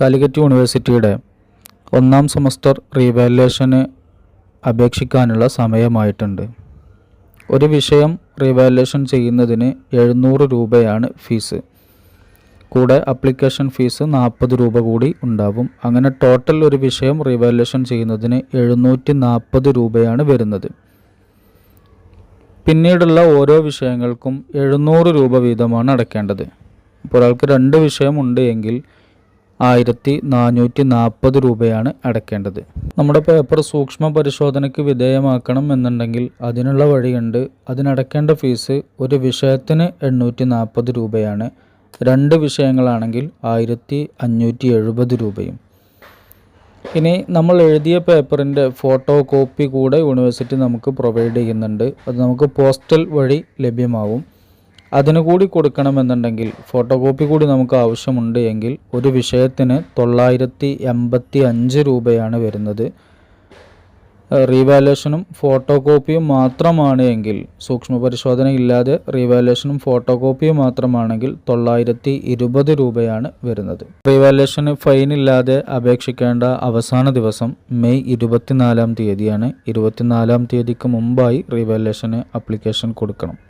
കാലിക്കറ്റ് യൂണിവേഴ്സിറ്റിയുടെ ഒന്നാം സെമസ്റ്റർ റീവാലുവേഷന് അപേക്ഷിക്കാനുള്ള സമയമായിട്ടുണ്ട്. ഒരു വിഷയം റീവാലുവേഷൻ ചെയ്യുന്നതിന് എഴുന്നൂറ് രൂപയാണ് ഫീസ്. കൂടെ അപ്ലിക്കേഷൻ ഫീസ് നാൽപ്പത് രൂപ കൂടി ഉണ്ടാവും. അങ്ങനെ ടോട്ടൽ ഒരു വിഷയം റീവാലുവേഷൻ ചെയ്യുന്നതിന് എഴുന്നൂറ്റി നാൽപ്പത് രൂപയാണ് വരുന്നത്. പിന്നീടുള്ള ഓരോ വിഷയങ്ങൾക്കും എഴുന്നൂറ് രൂപ വീതമാണ് അടയ്ക്കേണ്ടത്. ഇപ്പോൾ ഒരാൾക്ക് രണ്ട് വിഷയമുണ്ട് എങ്കിൽ ആയിരത്തി നാനൂറ്റി നാൽപ്പത് രൂപയാണ് അടയ്ക്കേണ്ടത്. നമ്മുടെ പേപ്പർ സൂക്ഷ്മ പരിശോധനയ്ക്ക് വിധേയമാക്കണം എന്നുണ്ടെങ്കിൽ അതിനുള്ള വഴിയുണ്ട്. അതിനടയ്ക്കേണ്ട ഫീസ് ഒരു വിഷയത്തിന് എണ്ണൂറ്റി നാൽപ്പത് രൂപയാണ്. രണ്ട് വിഷയങ്ങളാണെങ്കിൽ ആയിരത്തി അഞ്ഞൂറ്റി എഴുപത് രൂപയും. ഇനി നമ്മൾ എഴുതിയ പേപ്പറിന്റെ ഫോട്ടോ കോപ്പി കൂടെ യൂണിവേഴ്സിറ്റി നമുക്ക് പ്രൊവൈഡ് ചെയ്യുന്നുണ്ട്. അത് നമുക്ക് പോസ്റ്റൽ വഴി ലഭ്യമാവും. അതിനു കൂടി കൊടുക്കണമെന്നുണ്ടെങ്കിൽ ഫോട്ടോ കോപ്പി കൂടി നമുക്ക് ആവശ്യമുണ്ട് എങ്കിൽ ഒരു വിഷയത്തിന് തൊള്ളായിരത്തി എൺപത്തി അഞ്ച് രൂപയാണ് വരുന്നത്. റീവാലുവേഷനും ഫോട്ടോ കോപ്പിയും മാത്രമാണ് എങ്കിൽ സൂക്ഷ്മ പരിശോധന ഇല്ലാതെ റീവാലുവേഷനും ഫോട്ടോ കോപ്പിയും മാത്രമാണെങ്കിൽ തൊള്ളായിരത്തി ഇരുപത് രൂപയാണ് വരുന്നത്. റീവാലുവേഷന് ഫൈൻ ഇല്ലാതെ അപേക്ഷിക്കേണ്ട അവസാന ദിവസം മെയ് ഇരുപത്തിനാലാം തീയതിയാണ്. ഇരുപത്തിനാലാം തീയതിക്ക് മുമ്പായി റീവാലുവേഷന് അപ്ലിക്കേഷൻ കൊടുക്കണം.